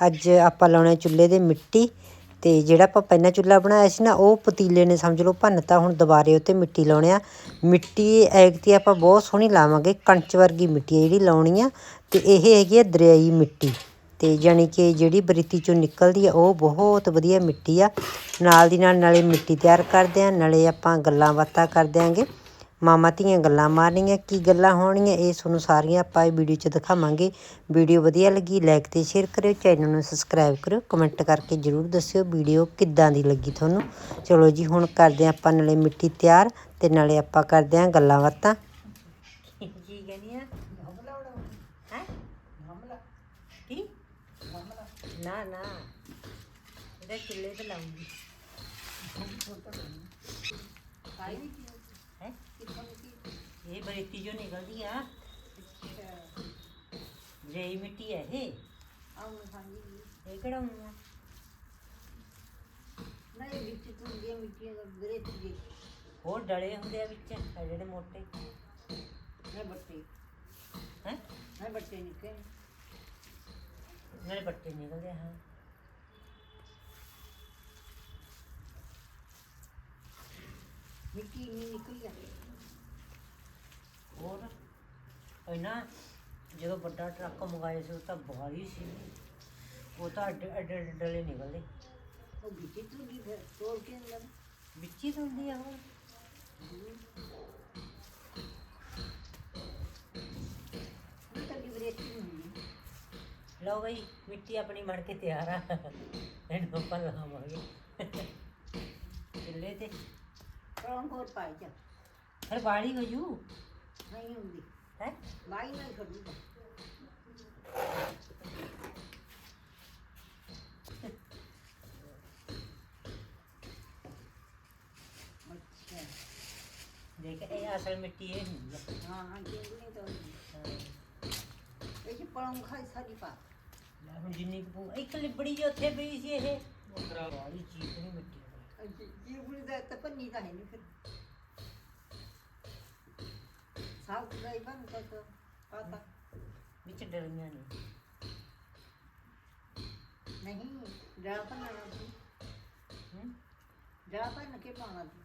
ਅੱਜ ਆਪਾਂ ਲਾਉਣਾ ਚੁੱਲ੍ਹੇ ਦੇ ਮਿੱਟੀ ਤੇ ਜਿਹੜਾ ਆਪਾਂ ਪਹਿਲਾਂ ਚੁੱਲ੍ਹਾ ਬਣਾਇਆ ਸੀ ਨਾ, ਉਹ ਪਤੀਲੇ ਨੇ ਸਮਝ ਲਓ ਭੰਨਤਾ ਹੁਣ ਦੁਬਾਰੇ ਉੱਤੇ ਮਿੱਟੀ ਲਾਉਣੇ ਆ। ਮਿੱਟੀ ਐਗਤੀ ਆਪਾਂ ਬਹੁਤ ਸੋਹਣੀ ਲਾਵਾਂਗੇ ਕੰਚ ਵਰਗੀ ਮਿੱਟੀ ਹੈ ਜਿਹੜੀ ਲਾਉਣੀ ਆ, ਤੇ ਇਹ ਹੈਗੀ ਆ ਦਰਿਆਈ ਮਿੱਟੀ। ਤੇ ਜਾਣੀ ਕਿ ਜਿਹੜੀ ਬਰੀਤੀ ਚੋਂ ਨਿਕਲਦੀ ਆ, ਉਹ ਬਹੁਤ ਵਧੀਆ ਮਿੱਟੀ ਆ। ਨਾਲ ਦੀ ਨਾਲ, ਨਾਲੇ ਮਿੱਟੀ ਤਿਆਰ ਕਰਦੇ ਆ, ਨਾਲੇ ਆਪਾਂ ਗੱਲਾਂ ਬਾਤਾਂ ਕਰ ਦਿਆਂਗੇ। ਮਾਮਾ ਧੀਆਂ ਗੱਲਾਂ ਮਾਰਨੀਆਂ ਕੀ ਗੱਲਾਂ ਹੋਣਗੀਆਂ ਇਹ ਤੁਹਾਨੂੰ ਸਾਰੀਆਂ ਆਪਾਂ ਇਹ ਵੀਡੀਓ 'ਚ ਦਿਖਾਵਾਂਗੇ। ਵੀਡੀਓ ਵਧੀਆ ਲੱਗੀ ਲਾਈਕ ਤੇ ਸ਼ੇਅਰ ਕਰਿਓ ਚੈਨਲ ਨੂੰ ਸਬਸਕ੍ਰਾਈਬ ਕਰਿਓ ਕਮੈਂਟ ਕਰਕੇ ਜਰੂਰ ਦੱਸਿਓ ਵੀਡੀਓ ਕਿੱਦਾਂ ਦੀ ਲੱਗੀ ਤੁਹਾਨੂੰ। ਚਲੋ ਜੀ ਹੁਣ ਕਰਦੇ ਹਾਂ ਆਪਾਂ ਨਾਲੇ ਮਿੱਟੀ ਤਿਆਰ ਤੇ ਨਾਲੇ ਆਪਾਂ ਕਰਦੇ ਹਾਂ ਗੱਲਾਂ ਬਾਤਾਂ। ਕੀ ਕਹਿੰਦੀ ਆ? ਹੈ? ਕੀ? ਨਾ ਨਾ। ਇਹਦਾ ਚੁੱਲ੍ਹੇ ਤੇ ਲਾਉਂਗੀ। ਹੈ? ਇਹ ਬਰੇਤੀ ਜੋ ਨਿਕਲਦੀ ਆ। ਜਈ ਮਿੱਟੀ ਹੈ ਇਹ। ਇਹ ਕਿਹੜਾ ਹੁੰਦਾ ਹੋਰ ਡਲੇ ਹੁੰਦੇ ਆ ਵਿੱਚ ਜਿਹੜੇ ਮੋਟੇ। ਹੈ? ਮੇਰੇ ਬੱਟੇ ਨਿਕਲਦੇ ਆ ਹਾਂ। ਹੋਰ ਉਹ ਨਾ ਜਦੋਂ ਵੱਡਾ ਟਰੱਕ ਮੰਗਾਏ ਸੀ ਉਹ ਤਾਂ ਬਾਹਰੀ ਸੀ। ਉਹ ਤਾਂ ਅੱਡੇ ਅੱਡੇ ਅੱਡੇ ਡਲੇ ਨਿਕਲਦੇ। ਵਿੱਚ ਹੀ ਤਾਂ ਹੁੰਦੀ ਆ ਉਹ। ਲਓ ਬਈ ਮਿੱਟੀ ਆਪਣੀ ਮੜ ਕੇ ਤਿਆਰ ਆ। ਇਹਨੂੰ ਆਪਾਂ ਲਾਵਾਂਗੇ। ਚੁੱਲ੍ਹੇ ਤੇ। ਫਿਰ ਬਾੜੀ ਹੋ ਜੂ ਹੈ ਦੇਖ ਇਹ ਅਸਲ ਮਿੱਟੀ ਇਹ ਹੁੰਦੀ ਆ ਹਾਂ। ਲੈ ਹੁਣ ਜਿੰਨੀ ਕੁ ਪਊ- ਇੱਕ ਲਿਬੜੀ ਜਿਹੀ ਉੱਥੇ ਪਈ ਸੀ ਇਹ ਬਾੜੀ ਚੀਕ ਨਹੀਂ ਮਿੱਟੀ ਵਿੱਚ ਡਲੀਆਂ ਨੇ ਨਹੀਂ ਡਰਾ ਭੰਨਣਾ ਸੀ ਹੂੰ ਡਰਾ ਭੰਨ ਕੇ ਪਾਉਣਾ ਸੀ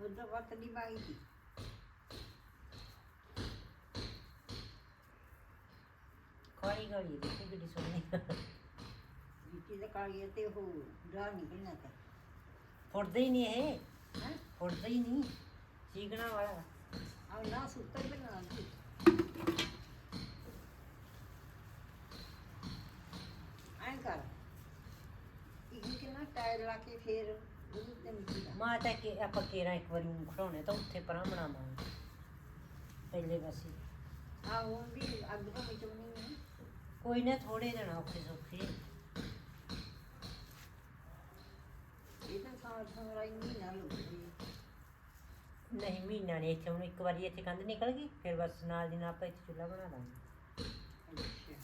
ਉਹਦਾ ਵਕਤ ਦੀ ਬਾਈ ਸੀ ਕਾਲੀ ਕਾਲੀ ਦੇਖੀ ਕਿੱਡੀ ਸੋਹਣੀ। ਜਿੱਤੀ ਦਾ ਕਾਲੀਆ ਤੇ ਉਹ ਡਰਾ ਨਿਕਲਣਾ ਤਾਂ। ਫੁੱਟਦਾ ਹੀ ਨਹੀਂ ਇਹ। ਹੈ? ਫੁੱਟਦਾ ਹੀ ਨਹੀਂ। ਚੀਕਣਾ ਵਾਲਾ। ਆ ਨਾ ਸੁੱਤਾ ਬਣਾ ਸੀ ਐਂ ਕਰ। ਇੱਕ ਕਿਨਾ ਟਾਇਰ ਲਾ ਕੇ ਫੇਰ ਉਹਦੇ ਤੇ ਮਿੱਟੀ ਲਾ। ਮਾਂ ਤਾਂ ਕਿ ਆਪਾਂ ਕੇਰਾ ਇੱਕ ਵਾਰੀ ਨੂੰ ਖੜਾਉਣੇ ਤਾਂ ਉੱਥੇ ਪਰਾਂ ਬਣਾਵਾਂਗੇ ਪਹਿਲੇ ਪਾਸੇ। ਆ ਉਹ ਵੀ ਅੱਗ ਤੋਂ ਹੈ। ਕੋਈ ਨਾ ਥੋੜੇ ਦਿਨ ਔਖੇ ਸੌਖੇ। ਤਾਂ ਨਾ ਨਹੀਂ ਮਹੀਨਾ ਨਹੀਂ ਇੱਥੇ ਹੁਣ ਇੱਕ ਵਾਰੀ ਇੱਥੇ ਕੰਧ ਨਿਕਲ ਗਈ ਫਿਰ ਬਸ ਨਾਲ ਦੀ ਨਾਲ ਆਪਾਂ ਇੱਥੇ ਚੁੱਲ੍ਹਾ ਬਣਾ ਦਾਂਗੇ ਅੱਛਾ।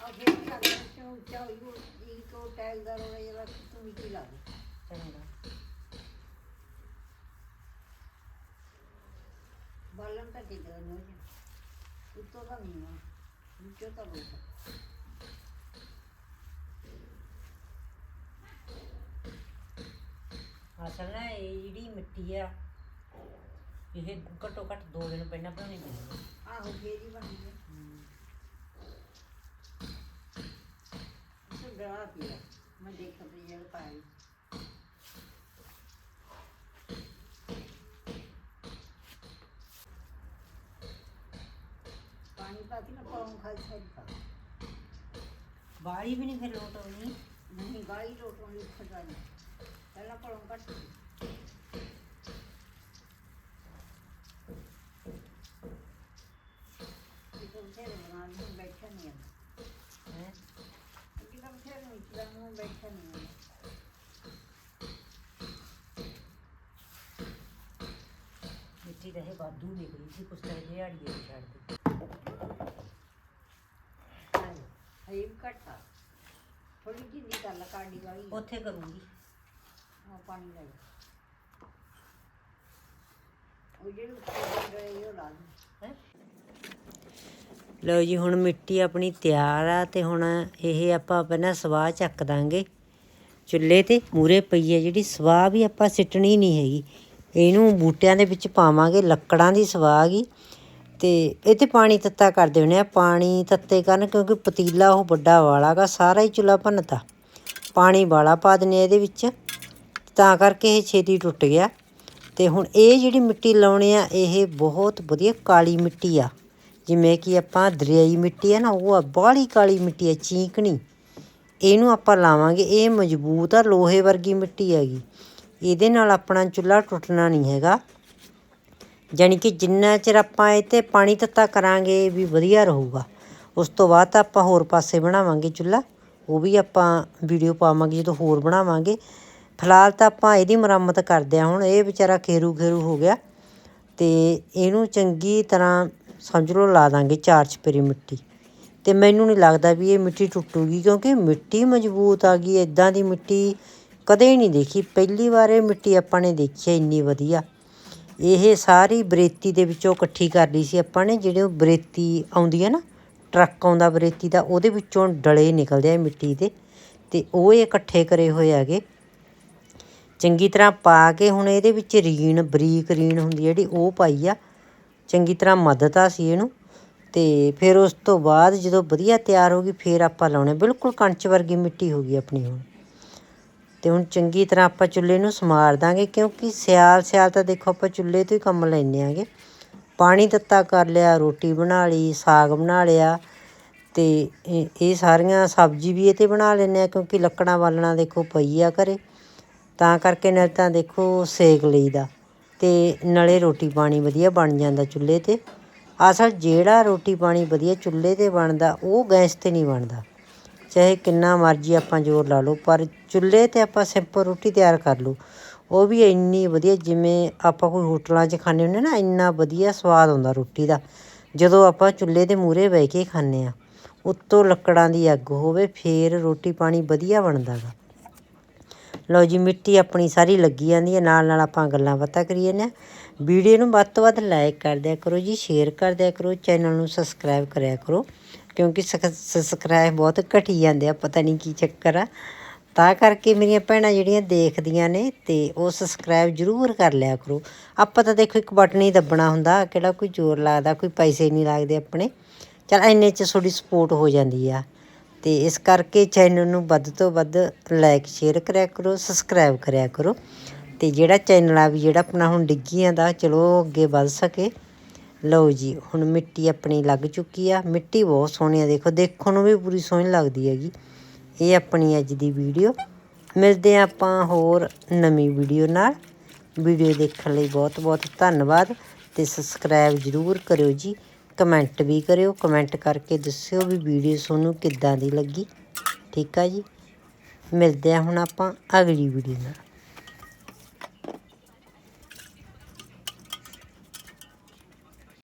ਆ ਫਿਰ ਕਰ ਚੋ ਚੋ ਇਹ ਇਹ ਕੋ ਟੈਗ ਦਾ ਰੋਣਾ ਜਿਹੜਾ ਤੂੰ ਮਿੱਟੀ ਲਾ ਦੇ ਚੰਗਾ। ਬਾਲਣ ਤਾਂ ਠੀਕ ਹੈ ਜੀ ਉੱਤੋਂ ਦਾ ਨਹੀਂ ਆ ਵਿੱਚੋਂ ਤਾਂ ਬਹੁਤ ਅਸਲ ਨਾ ਇਹ ਜਿਹੜੀ ਮਿੱਟੀ ਆ ਇਹ ਘੱਟੋ ਘੱਟ 2 ਦਿਨ ਪਹਿਲਾਂ ਬਣਾਉਣੀ ਪੈਂਦੀ ਹੈ ਆਹੋ ਫੇਰ ਹੀ ਬਣੀ ਹੈ। ਇਹ ਡਰਾ ਪਿਆ ਮੈਂ ਦੇਖ ਪਈ ਜਲ ਪਾਈ ਪਾਣੀ ਪਾ ਕੇ ਨਾ ਪਾਉਂ ਖਾਈ ਸਾਰੀ ਪਾ ਬਾੜੀ ਵੀ ਨਹੀਂ ਫਿਰ ਲੋਟ ਆਉਣੀ? ਨਹੀਂ ਗਾਈ ਰੋਟੋਂ ਲਈ। ਖਜ਼ਾਨੀ ਪਹਿਲਾਂ ਕੱਟ ਇਹ ਨੂੰ ਬੈਠਾ ਨਹੀਂ ਹੈ ਨੂੰ ਬੈਠਾ ਨਹੀਂ ਮਿੱਟੀ ਇਹ ਵਾਧੂ ਨਿਕਲੀ ਸੀ ਕੁਛ ਤਾਂ ਦਿਹਾੜੀ ਹਈ ਘਟਾ ਥੋੜੀ ਜਿਹੀ ਗੱਲ ਕਾੜੀ ਵਾਲੀ ਉੱਥੇ ਕਰੂੰਗੀ ਆ ਪਾਣੀ ਲੈ ਉਹ ਜਿਹੜੇ ਉੱਤੇ ਗਏ ਉਹ ਲਾ ਦੇ ਲਓ ਜੀ, ਹੁਣ ਮਿੱਟੀ ਆਪਣੀ ਤਿਆਰ ਆ ਤੇ ਹੁਣ ਇਹ ਆਪਾਂ ਪਹਿਲਾਂ ਸਵਾਹ ਚੱਕ ਦਾਂਗੇ। ਚੁੱਲ੍ਹੇ ਤੇ ਮੂਰੇ ਪਈ ਹੈ ਜਿਹੜੀ, ਸਵਾਹ ਵੀ ਆਪਾਂ ਸਿੱਟਣੀ ਨਹੀਂ ਹੈਗੀ। ਇਹਨੂੰ ਬੂਟਿਆਂ ਦੇ ਵਿੱਚ ਪਾਵਾਂਗੇ, ਲੱਕੜਾਂ ਦੀ ਸਵਾਹ ਗਈ ਤੇ ਇਹ ਤੇ ਪਾਣੀ ਤੱਤਾ ਕਰਦੇ ਹੁੰਦੇ ਆ। ਪਾਣੀ ਤੱਤੇ ਕਰਨ, ਕਿਉਂਕਿ ਪਤੀਲਾ ਉਹ ਵੱਡਾ ਵਾਲਾ ਗਾ, ਸਾਰਾ ਹੀ ਚੁੱਲ੍ਹਾ ਭੰਨਤਾ। ਪਾਣੀ ਵਾਲਾ ਪਾ ਦਿੰਦੇ ਆ ਇਹਦੇ ਵਿੱਚ। ਤਾਂ ਕਰਕੇ ਇਹ ਛੇਤੀ ਟੁੱਟ ਗਿਆ। ਤੇ ਹੁਣ ਇਹ ਜਿਹੜੀ ਮਿੱਟੀ ਲਾਉਣੀ ਆ, ਇਹ ਬਹੁਤ ਵਧੀਆ ਕਾਲੀ ਮਿੱਟੀ ਆ। ਜਿਵੇਂ ਕਿ ਆਪਾਂ ਦਰਿਆਈ ਮਿੱਟੀ ਆ ਨਾ, ਉਹ ਆ ਬਾਹਲੀ ਕਾਲੀ ਮਿੱਟੀ ਆ, ਚੀਕਣੀ। ਇਹਨੂੰ ਆਪਾਂ ਲਾਵਾਂਗੇ, ਇਹ ਮਜ਼ਬੂਤ ਆ, ਲੋਹੇ ਵਰਗੀ ਮਿੱਟੀ ਹੈਗੀ। ਇਹਦੇ ਨਾਲ ਆਪਣਾ ਚੁੱਲ੍ਹਾ ਟੁੱਟਣਾ ਨਹੀਂ ਹੈਗਾ। ਜਾਣੀ ਕਿ ਜਿੰਨਾ ਚਿਰ ਆਪਾਂ ਇਹ 'ਤੇ ਪਾਣੀ ਤੱਤਾ ਕਰਾਂਗੇ ਵੀ ਵਧੀਆ ਰਹੂਗਾ। ਉਸ ਤੋਂ ਬਾਅਦ ਤਾਂ ਆਪਾਂ ਹੋਰ ਪਾਸੇ ਬਣਾਵਾਂਗੇ ਚੁੱਲ੍ਹਾ। ਉਹ ਵੀ ਆਪਾਂ ਵੀਡੀਓ ਪਾਵਾਂਗੇ, ਜਦੋਂ ਹੋਰ ਬਣਾਵਾਂਗੇ। ਫਿਲਹਾਲ ਤਾਂ ਆਪਾਂ ਇਹਦੀ ਮੁਰੰਮਤ ਕਰਦੇ ਹਾਂ ਹੁਣ, ਇਹ ਵਿਚਾਰਾ ਖੇਰੂ ਖੇਰੂ ਹੋ ਗਿਆ ਤੇ ਇਹਨੂੰ ਚੰਗੀ ਤਰ੍ਹਾਂ ਸਮਝ ਲਓ, ਲਾ ਦਾਂਗੇ ਚਾਰ ਚਪੇਰੀ ਮਿੱਟੀ। ਤੇ ਮੈਨੂੰ ਨਹੀਂ ਲੱਗਦਾ ਵੀ ਇਹ ਮਿੱਟੀ ਟੁੱਟੂਗੀ, ਕਿਉਂਕਿ ਮਿੱਟੀ ਮਜ਼ਬੂਤ ਆ ਗਈ ਇਦਾਂ ਦੀ ਮਿੱਟੀ ਕਦੇ ਨਹੀਂ ਦੇਖੀ। ਪਹਿਲੀ ਵਾਰ ਇਹ ਮਿੱਟੀ ਆਪਾਂ ਨੇ ਦੇਖੀ ਹੈ ਇੰਨੀ ਵਧੀਆ। ਇਹ ਸਾਰੀ ਬਰੇਤੀ ਦੇ ਵਿੱਚੋਂ ਇਕੱਠੀ ਕਰ ਲਈ ਸੀ ਆਪਾਂ ਨੇ, ਜਿਹੜੇ ਉਹ ਬਰੇਤੀ ਆਉਂਦੀ ਹੈ ਨਾ, ਟਰੱਕ ਆਉਂਦਾ ਬਰੇਤੀ ਦਾ, ਉਹਦੇ ਵਿੱਚੋਂ ਡਲੇ ਨਿਕਲਦੇ ਆ ਮਿੱਟੀ ਦੇ। ਤੇ ਉਹ ਇਹ ਇਕੱਠੇ ਕਰੇ ਹੋਏ ਹੈਗੇ। ਚੰਗੀ ਤਰ੍ਹਾਂ ਪਾ ਕੇ ਹੁਣ ਇਹਦੇ ਵਿੱਚ ਰੀਣ, ਬਰੀਕ ਰੀਣ ਹੁੰਦੀ ਜਿਹੜੀ ਉਹ ਪਾਈ ਆ। ਚੰਗੀ ਤਰ੍ਹਾਂ ਮਦਦ ਆ ਸੀ ਇਹਨੂੰ। ਤੇ ਫਿਰ ਉਸ ਤੋਂ ਬਾਅਦ ਜਦੋਂ ਵਧੀਆ ਤਿਆਰ ਹੋ ਗਈ, ਫਿਰ ਆਪਾਂ ਲਾਉਣੇ। ਬਿਲਕੁਲ ਕਣਚ ਵਰਗੀ ਮਿੱਟੀ ਹੋ ਗਈ ਆਪਣੀ ਹੁਣ। ਤੇ ਹੁਣ ਚੰਗੀ ਤਰ੍ਹਾਂ ਆਪਾਂ ਚੁੱਲ੍ਹੇ ਨੂੰ ਸਮਾਰ ਦਾਂਗੇ, ਕਿਉਂਕਿ ਸਿਆਲ ਸਿਆਲ ਤਾਂ ਦੇਖੋ ਆਪਾਂ ਚੁੱਲ੍ਹੇ ਤੋਂ ਹੀ ਕੰਮ ਲੈਂਦੇ ਆਂਗੇ। ਪਾਣੀ ਤੱਤਾ ਕਰ ਲਿਆ, ਰੋਟੀ ਬਣਾ ਲਈ, ਸਾਗ ਬਣਾ ਲਿਆ। ਤੇ ਇਹ ਸਾਰੀਆਂ ਸਬਜ਼ੀ ਵੀ ਇਹ 'ਤੇ ਬਣਾ ਲੈਂਦੇ ਆ, ਕਿਉਂਕਿ ਲੱਕੜਾਂ ਬਾਲਣਾ ਦੇਖੋ ਪਈ ਆ ਘਰੇ। ਤਾਂ ਕਰਕੇ ਨਾਲ ਤਾਂ ਦੇਖੋ ਸੇਕ ਲਈਦਾ ਤੇ ਨਾਲੇ ਰੋਟੀ ਪਾਣੀ ਵਧੀਆ ਬਣ ਜਾਂਦਾ ਚੁੱਲ੍ਹੇ 'ਤੇ। ਅਸਲ ਜਿਹੜਾ ਰੋਟੀ ਪਾਣੀ ਵਧੀਆ ਚੁੱਲ੍ਹੇ 'ਤੇ ਬਣਦਾ, ਉਹ ਗੈਸ 'ਤੇ ਨਹੀਂ ਬਣਦਾ। ਚਾਹੇ ਕਿੰਨਾ ਮਰਜ਼ੀ ਆਪਾਂ ਜ਼ੋਰ ਲਾ ਲਓ, ਪਰ ਚੁੱਲ੍ਹੇ 'ਤੇ ਆਪਾਂ ਸਿੰਪਲ ਰੋਟੀ ਤਿਆਰ ਕਰ ਲਓ। ਉਹ ਵੀ ਇੰਨੀ ਵਧੀਆ, ਜਿਵੇਂ ਆਪਾਂ ਕੋਈ ਹੋਟਲਾਂ 'ਚ ਖਾਂਦੇ ਹੁੰਦੇ ਨਾ, ਇੰਨਾ ਵਧੀਆ ਸਵਾਦ ਆਉਂਦਾ ਰੋਟੀ ਦਾ। ਜਦੋਂ ਆਪਾਂ ਚੁੱਲ੍ਹੇ ਦੇ ਮੂਹਰੇ ਬਹਿ ਕੇ ਖਾਂਦੇ ਆ ਉੱਤੋਂ ਲੱਕੜਾਂ ਦੀ ਅੱਗ ਹੋਵੇ, ਫੇਰ ਰੋਟੀ ਪਾਣੀ ਵਧੀਆ ਬਣਦਾ ਗਾ। ਲਓ ਜੀ, ਮਿੱਟੀ ਆਪਣੀ ਸਾਰੀ ਲੱਗੀ ਜਾਂਦੀ ਹੈ, ਨਾਲ ਨਾਲ ਆਪਾਂ ਗੱਲਾਂ ਬਾਤਾਂ ਕਰੀ ਜਾਂਦੇ ਹਾਂ। ਵੀਡੀਓ ਨੂੰ ਵੱਧ ਤੋਂ ਵੱਧ ਲਾਈਕ ਕਰ ਦਿਆ ਕਰੋ ਜੀ ਸ਼ੇਅਰ ਕਰ ਦਿਆ ਕਰੋ ਚੈਨਲ ਨੂੰ ਸਬਸਕ੍ਰਾਈਬ ਕਰਿਆ ਕਰੋ, ਕਿਉਂਕਿ ਸਬਸਕ੍ਰਾਈਬ ਬਹੁਤ ਘਟੀ ਜਾਂਦੇ ਆ, ਪਤਾ ਨਹੀਂ ਕੀ ਚੱਕਰ ਆ। ਤਾਂ ਕਰਕੇ ਮੇਰੀਆਂ ਭੈਣਾਂ ਜਿਹੜੀਆਂ ਦੇਖਦੀਆਂ ਨੇ, ਤੇ ਉਹ ਸਬਸਕ੍ਰਾਈਬ ਜ਼ਰੂਰ ਕਰ ਲਿਆ ਕਰੋ। ਆਪਾਂ ਤਾਂ ਦੇਖੋ, ਇੱਕ ਬਟਨ ਹੀ ਦੱਬਣਾ ਹੁੰਦਾ, ਕਿਹੜਾ ਕੋਈ ਜ਼ੋਰ ਲੱਗਦਾ, ਕੋਈ ਪੈਸੇ ਨਹੀਂ ਲੱਗਦੇ ਆਪਣੇ। ਚਲ ਇੰਨੇ ਚ ਤੁਹਾਡੀ ਸਪੋਰਟ ਹੋ ਜਾਂਦੀ ਆ। ਅਤੇ ਇਸ ਕਰਕੇ ਚੈਨਲ ਨੂੰ ਵੱਧ ਤੋਂ ਵੱਧ ਲਾਈਕ ਸ਼ੇਅਰ ਕਰਿਆ ਕਰੋ ਸਬਸਕ੍ਰਾਈਬ ਕਰਿਆ ਕਰੋ। ਅਤੇ ਜਿਹੜਾ ਚੈਨਲ ਆ ਵੀ ਜਿਹੜਾ ਆਪਣਾ ਹੁਣ ਡਿੱਗੀਆਂ ਦਾ, ਚਲੋ ਅੱਗੇ ਵੱਧ ਸਕੇ। ਲਓ ਜੀ, ਹੁਣ ਮਿੱਟੀ ਆਪਣੀ ਲੱਗ ਚੁੱਕੀ ਆ। ਮਿੱਟੀ ਬਹੁਤ ਸੋਹਣੀ ਆ, ਦੇਖੋ, ਦੇਖਣ ਨੂੰ ਵੀ ਪੂਰੀ ਸੋਹਣੀ ਲੱਗਦੀ ਹੈਗੀ। ਇਹ ਆਪਣੀ ਅੱਜ ਦੀ ਵੀਡੀਓ ਮਿਲਦੇ ਆ ਆਪਾਂ ਹੋਰ ਨਵੀਂ ਵੀਡੀਓ ਨਾਲ। ਵੀਡੀਓ ਦੇਖਣ ਲਈ ਬਹੁਤ ਬਹੁਤ ਧੰਨਵਾਦ ਤੇ ਸਬਸਕ੍ਰਾਈਬ ਜ਼ਰੂਰ ਕਰਿਓ ਜੀ। ਕਮੈਂਟ ਵੀ ਕਰਿਓ ਕਮੈਂਟ ਕਰਕੇ ਦੱਸਿਓ ਵੀ ਵੀਡੀਓ ਤੁਹਾਨੂੰ ਕਿੱਦਾਂ ਦੀ ਲੱਗੀ। ਠੀਕ ਆ ਜੀ? ਮਿਲਦੇ ਆ ਹੁਣ ਆਪਾਂ ਅਗਲੀ ਵੀਡੀਓ ਨਾਲ।